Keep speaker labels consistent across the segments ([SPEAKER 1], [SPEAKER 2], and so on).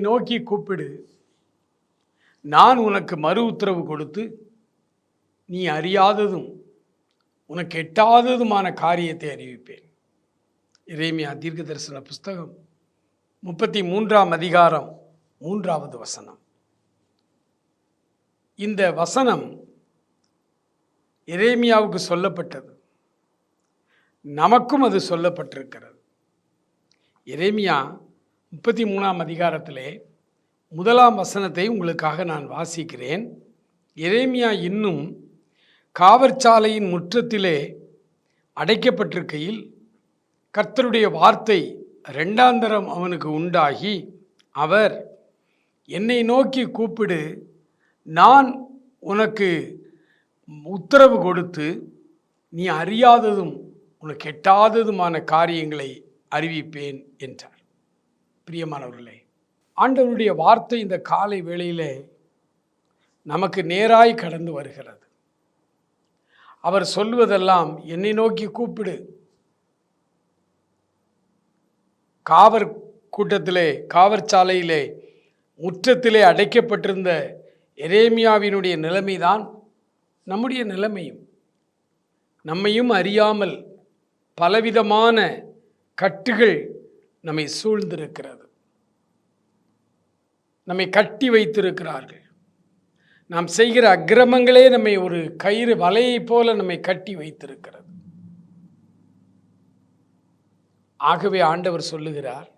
[SPEAKER 1] நோக்கி கூப்பிடு. நான் உனக்கு மறு உத்தரவு கொடுத்து நீ அறியாததும் உனக்கு எட்டாததுமான காரியத்தை அறிவிப்பேன். இறைமையா தீர்க்க தரிசன புஸ்தகம் முப்பத்தி மூன்றாம் அதிகாரம் மூன்றாவது வசனம். இந்த வசனம் எரேமியாவுக்கு சொல்லப்பட்டது. நமக்கும் அது சொல்லப்பட்டிருக்கிறது. எரேமியா முப்பத்தி மூணாம் அதிகாரத்திலே முதலாம் வசனத்தை உங்களுக்காக நான் வாசிக்கிறேன். எரேமியா இன்னும் காவற்சாலையின் முற்றத்திலே அடைக்கப்பட்டிருக்கையில் கர்த்தருடைய வார்த்தை ரெண்டாந்தரம் அவனுக்கு உண்டாகி அவர் என்னை நோக்கி கூப்பிடு நான் உனக்கு உத்தரவு கொடுத்து நீ அறியாததும் உனக்கு எட்டாததுமான காரியங்களை அறிவிப்பேன் என்றார். பிரியமானவர்களே ஆண்டவருடைய வார்த்தை இந்த காலை வேளையிலே நமக்கு நேராய் கடந்து வருகிறது. அவர் சொல்வதெல்லாம் என்னை நோக்கி கூப்பிடு. காவர் கூட்டத்திலே காவற்சாலையிலே முற்றத்திலே அடைக்கப்பட்டிருந்த எரேமியாவினுடைய நிலைமைதான் நம்முடைய நிலைமையும். நம்மையும் அறியாமல் பலவிதமான கட்டுகள் நம்மை சூழ்ந்திருக்கிறது. நம்மை கட்டி வைத்திருக்கிறார்கள். நாம் செய்கிற அக்கிரமங்களே நம்மை ஒரு கயிறு வலையை போல நம்மை கட்டி வைத்திருக்கிறது. ஆகவே ஆண்டவர் சொல்லுகிறார்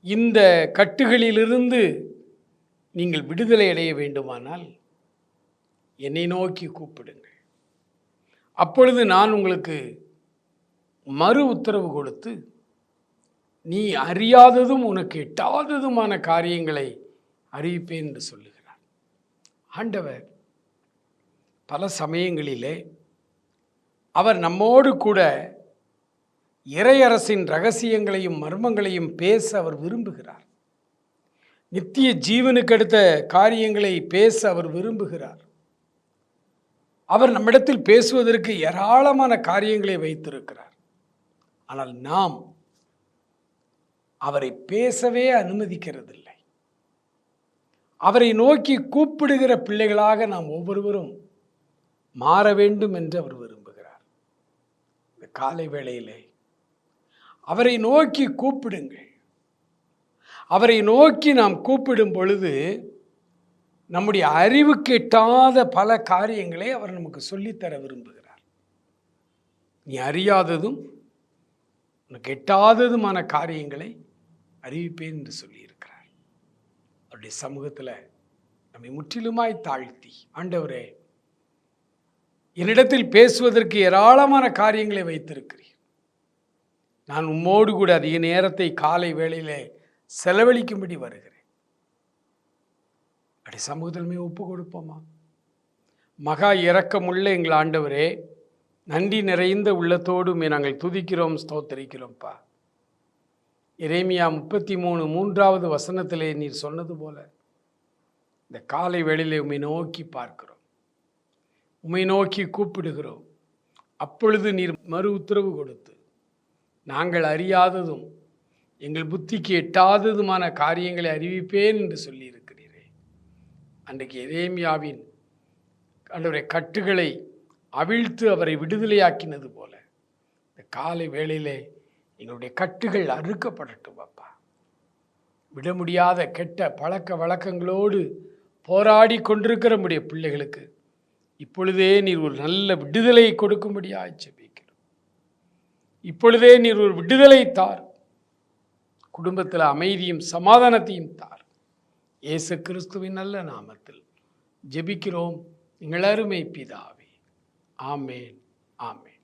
[SPEAKER 1] இந்த கட்டுகளிலிருந்து நீங்கள் விடுதலை அடைய வேண்டுமானால் என்னை நோக்கி கூப்பிடுங்கள். அப்பொழுது நான் உங்களுக்கு மறு உத்தரவு கொடுத்து நீ அறியாததும் உனக்கு எட்டாததுமான காரியங்களை அறிவிப்பேன் என்று சொல்லுகிறார். ஆண்டவர் பல சமயங்களிலே அவர் நம்மோடு கூட இறையரசின் ரகசியங்களையும் மர்மங்களையும் பேச அவர் விரும்புகிறார். நித்திய ஜீவனுக்கு அடுத்த காரியங்களை பேச அவர் விரும்புகிறார். அவர் நம்மிடத்தில் பேசுவதற்கு ஏராளமான காரியங்களை வைத்திருக்கிறார். ஆனால் நாம் அவரை பேசவே அனுமதிக்கிறதில்லை. அவரை நோக்கி கூப்பிடுகிற பிள்ளைகளாக நாம் ஒவ்வொருவரும் மாற வேண்டும் என்று அவர் விரும்புகிறார். இந்த காலை வேளையிலே அவரை நோக்கி கூப்பிடுங்கள். அவரை நோக்கி நாம் கூப்பிடும் பொழுது நம்முடைய அறிவுக்கு எட்டாத பல காரியங்களை அவர் நமக்கு சொல்லித்தர விரும்புகிறார். நீ அறியாததும் உனக்கு எட்டாததுமான காரியங்களை அறிவிப்பேன் என்று சொல்லியிருக்கிறார். அவருடைய சமூகத்தில் நம்மை முற்றிலுமாய் தாழ்த்தி ஆண்டவரே என்னிடத்தில் பேசுவதற்கு ஏராளமான காரியங்களை வைத்திருக்கிறீர். நான் உம்மோடு கூட அதிக நேரத்தை காலை வேளையிலே செலவழிக்கும்படி வருகிறேன். அப்படி சமூகத்திலுமே ஒப்பு கொடுப்போமா மகா இரக்கமுள்ள எங்கள் ஆண்டவரே நன்றி நிறைந்த உள்ளத்தோடுமே நாங்கள் துதிக்கிறோம் ஸ்தோத்தரிக்கிறோம்ப்பா. இறைமையா முப்பத்தி மூணு மூன்றாவது வசனத்திலே நீர் சொன்னது போல இந்த காலை வேளையில் உம்மை நோக்கி பார்க்கிறோம். உம்மை நோக்கி கூப்பிடுகிறோம். அப்பொழுது நீர் மறு உத்தரவு கொடுத்து நாங்கள் அறியாததும் எங்கள் புத்திக்கு எட்டாததுமான காரியங்களை அறிவிப்பேன் என்று சொல்லியிருக்கிறீரே. அன்றைக்கு எரேமியாவின் அன்றைய கட்டுகளை அவிழ்த்து அவரை விடுதலையாக்கினது போல. இந்த காலை வேளையிலே எங்களுடைய கட்டுகள் அறுக்கப்படட்டும் அப்பா. விட முடியாத கெட்ட பழக்க வழக்கங்களோடு போராடி கொண்டிருக்கிற நம்முடைய பிள்ளைகளுக்கு இப்பொழுதே நீர் ஒரு நல்ல விடுதலை கொடுக்கும்படியாக ஜெபிக்கிறோம். இப்பொழுதே நீர் ஒரு விடுதலை தார். குடும்பத்தில் அமைதியும் சமாதானத்தையும் தார். இயேசு கிறிஸ்துவின் நல்ல நாமத்தில் ஜெபிக்கிறோம். எங்கள் அருமை பிதாவே. ஆமேன் ஆமேன்